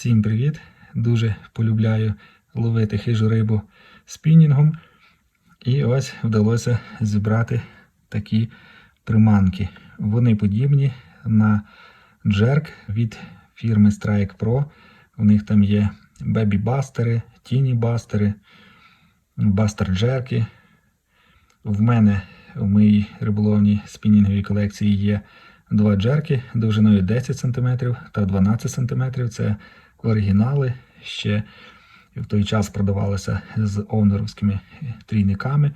Всім привіт! Дуже полюбляю ловити хижу рибу спінінгом. І ось вдалося зібрати такі приманки. Вони подібні на джерк від фірми Strike Pro. У них там є бебі-бастери, тіні-бастери, бастер-джерки. В мене в моїй риболовній спінінговій колекції є два джерки довжиною 10 см та 12 см. Це оригінали. Ще в той час продавалися з овнеровськими трійниками.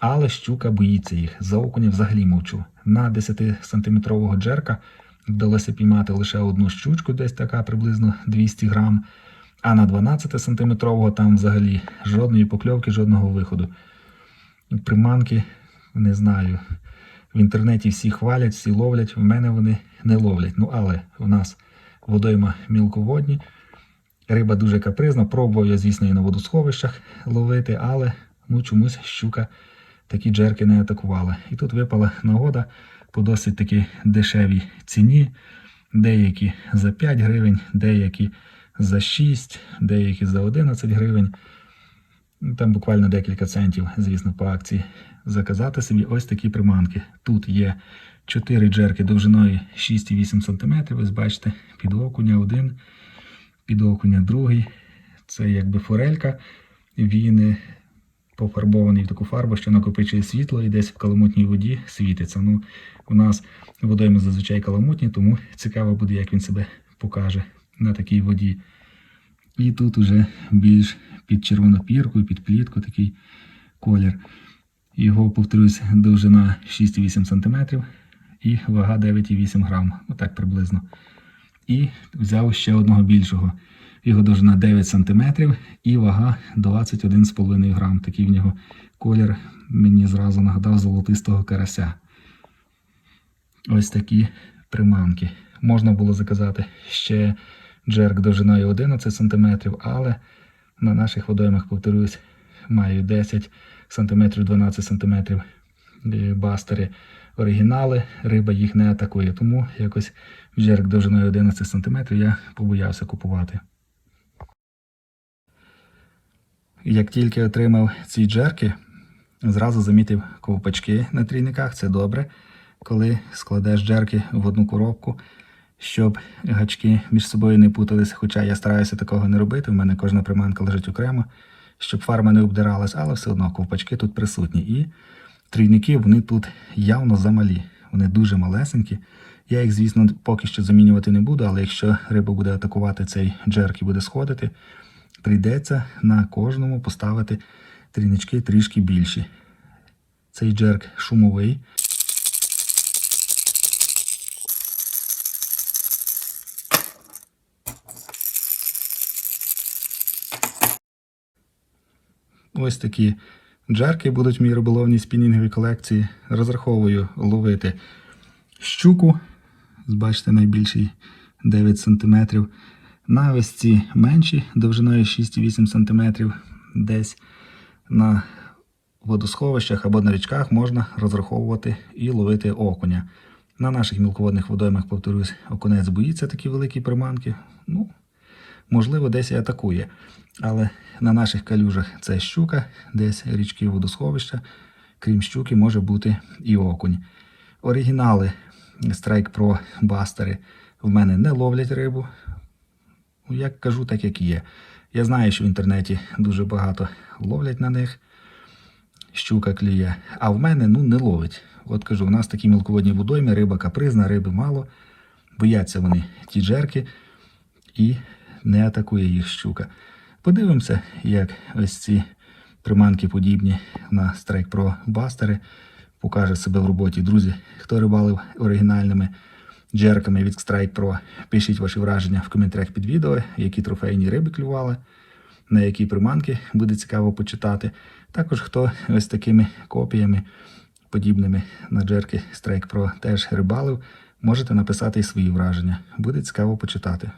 Але щука боїться їх. За окуня взагалі мовчу. На 10-сантиметрового джерка вдалося піймати лише одну щучку, десь така приблизно 200 грам. А на 12-сантиметрового там взагалі жодної покльовки, жодного виходу. Приманки не знаю. В інтернеті всі хвалять, всі ловлять. В мене вони не ловлять. Ну, але в нас водойма мілководні. Риба дуже капризна. Пробував я, звісно, і на водосховищах ловити, але ну, чомусь щука такі джерки не атакувала. І тут випала нагода по досить таки дешевій ціні. Деякі за 5 гривень, деякі за 6, деякі за 11 гривень. Ну, Там буквально декілька центів, звісно, по акції. Заказати собі ось такі приманки. Тут є 4 джерки довжиною 6,8 см. Ви бачите, під окуня один, під окуня другий. Це якби форелька. Він е, пофарбований в таку фарбу, що накопичує світло і десь в каламутній воді світиться. Ну, у нас водойми зазвичай каламутні, тому цікаво буде, як він себе покаже на такій воді. І тут уже більш під червонопірку, під плітку такий колір. Його, повторюсь, довжина 6,8 см і вага 9,8 грам. Отак приблизно. І взяв ще одного більшого. Його довжина 9 см і вага 21,5 грам. Такий в нього колір мені зразу нагадав золотистого карася. Ось такі приманки. Можна було заказати ще джерк довжиною 11 см, але на наших водоймах, повторюсь, маю 10 см, 12 см бастери оригінали, риба їх не атакує. Тому якось джерк довжиною 11 см я побоявся купувати. Як тільки отримав ці джерки, зразу замітив ковпачки на трійниках. Це добре, коли складеш джерки в одну коробку, щоб гачки між собою не путались. Хоча я стараюся такого не робити. У мене кожна приманка лежить окремо, щоб фарма не обдиралась, але все одно ковпачки тут присутні. І трійники вони тут явно замалі. Вони дуже малесенькі. Я їх, звісно, поки що замінювати не буду, але якщо риба буде атакувати цей джерк і буде сходити, прийдеться на кожному поставити трійнички трішки більші. Цей джерк шумовий. Ось такі джерки будуть моїй риболовній спінінговій колекції. Розраховую ловити щуку. Бачите, найбільший 9 см. На менші довжиною 6,8 см. Десь на водосховищах або на річках можна розраховувати і ловити окуня. На наших мілководних водоймах, повторюсь, окунець боїться такі великі приманки. Ну, можливо, десь і атакує. Але на наших калюжах це щука, десь річки водосховища. Крім щуки, може бути і окунь. Оригінали Strike Pro бастери в мене не ловлять рибу. Ну, Як кажу, так як є. Я знаю, що в інтернеті дуже багато ловлять на них. Щука клює, а в мене ну, не ловить. От кажу, у нас такі мілководні водойми, риба капризна, риби мало. Бояться вони ті джерки і не атакує їх щука. Подивимося, як ось ці приманки подібні на Strike Pro бастери покаже себе в роботі. Друзі, хто рибалив оригінальними джерками від Strike Pro, пишіть ваші враження в коментарях під відео, які трофейні риби клювали, на які приманки буде цікаво почитати. Також хто ось такими копіями, подібними на джерки Strike Pro теж рибалив, можете написати і свої враження. Буде цікаво почитати.